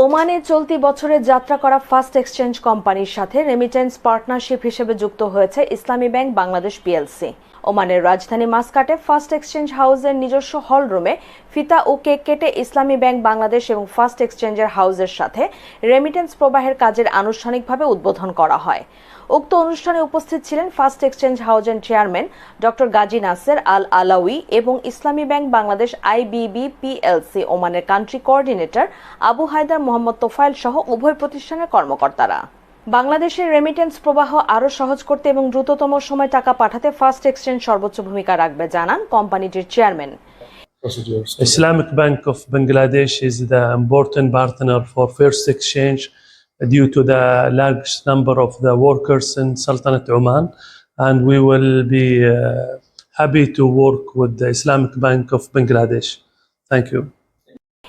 ওমানে চলতি বছরে যাত্রা করা ফার্স্ট এক্সচেঞ্জ কোম্পানির সাথে রেমিটেন্স পার্টনারশিপ হিসেবে যুক্ত হয়েছে ইসলামী ব্যাংক বাংলাদেশ পিএলসি ওমানের রাজধানী মাস্কাটে ফার্স্ট এক্সচেঞ্জ হাউসের নিজস্ব হল রুমে ফিতা ও কেক কেটে ইসলামী ব্যাংক বাংলাদেশ এবং ফার্স্ট এক্সচেঞ্জের হাউসের সাথে রেমিটেন্স প্রবাহের কাজের আনুষ্ঠানিকভাবে উদ্বোধন করা হয়। উক্ত অনুষ্ঠানে উপস্থিত ছিলেন ফার্স্ট এক্সচেঞ্জ হাউজের chairman doctor Ghazi Nasser Al Alawi এবং Islami bank Bangladesh IBB PLC ওমানের কান্ট্রি কোঅর্ডিনেটর আবু হায়দার মোহাম্মদ তোফায়েল সহ উভয় প্রতিষ্ঠানের কর্মকর্তারা বাংলাদেশের রেমিটেন্স প্রবাহ আরও সহজ করতে এবং দ্রুততম সময় টাকা পাঠাতে ফার্স্ট এক্সচেঞ্জ সর্বোচ্চ ভূমিকা রাখবে জানান কোম্পানিটির chairman. Islamic Bank of Bangladesh is the important partner for First Exchange due to the large number of the workers in Sultanate Oman, and we will be uh, happy to work with the Islamic Bank of Bangladesh. Thank you.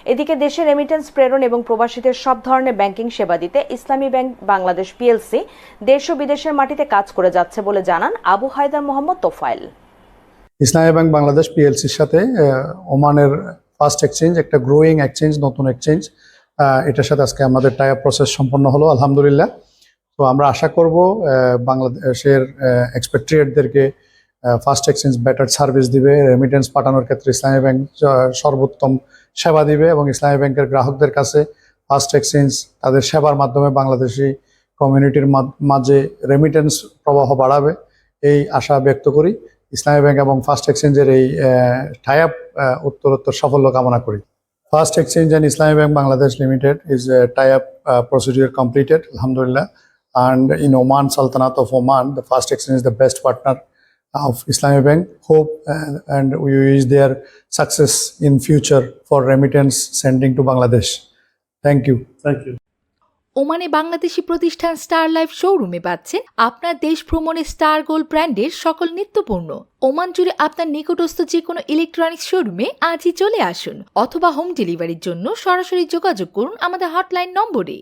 এদিকে দেশে remittance প্রেরণ এবং প্রবাসীদের সব ধরনের banking সেবা দিতে ইসলামী bank, Bangladesh PLC দেশ ও বিদেশের মাটিতে কাজ করে যাচ্ছে বলে জানান আবু হায়দার মোহাম্মদ তোফাইল ইসলামী ব্যাংক, বাংলাদেশ পিএলসির সাথে ওমানের ফার্স্ট এক্সচেঞ্জ, একটা গ্রোয়িং এক্সচেঞ্জ নতুন এক্সচেঞ্জ এটার সাথে আজকে আমাদের টাইপ প্রসেস সম্পন্ন হলো, আলহামদুলিল্লাহ। তো আমরা আশা করব বাংলাদেশের এক্সপেক্ট্রিয়েটদেরকে ফার্স্ট এক্সচেঞ্জ বেটার সার্ভিস দিবে রেমিটেন্স পাঠানোর ক্ষেত্রে ইসলামী ব্যাংক সর্বোত্তম সেবা দিবে এবং ইসলামী ব্যাংকের গ্রাহকদের কাছে ফার্স্ট এক্সচেঞ্জ তাদের সেবার মাধ্যমে বাংলাদেশি কমিউনিটির মাঝে রেমিটেন্স প্রবাহ বাড়াবে। এই আশা ব্যক্ত করি। ইসলামী ব্যাংক এবং ফার্স্ট এক্সচেঞ্জের এই টাই আপ উত্তরোত্তর সাফল্য কামনা করি। First exchange and Islami bank Bangladesh limited is tie up completed, alhamdulillah. And in oman, sultanate of oman, the fast exchange is the best partner of islamic bank hope uh, and we wish their success in future for remittance sending to bangladesh. Thank you. Thank you. ওমানে বাংলাদেশি প্রতিষ্ঠান star life শোরুমে পাচ্ছেন আপনার দেশ ভ্রমণে star gold ব্র্যান্ডের সকল নিত্যপূর্ণ। Oman জুড়ে আপনার নিকটস্থ যে কোনো ইলেকট্রনিক্স শোরুমে আজই চলে আসুন অথবা হোম ডেলিভারির জন্য সরাসরি যোগাযোগ করুন আমাদের হটলাইন নম্বরে।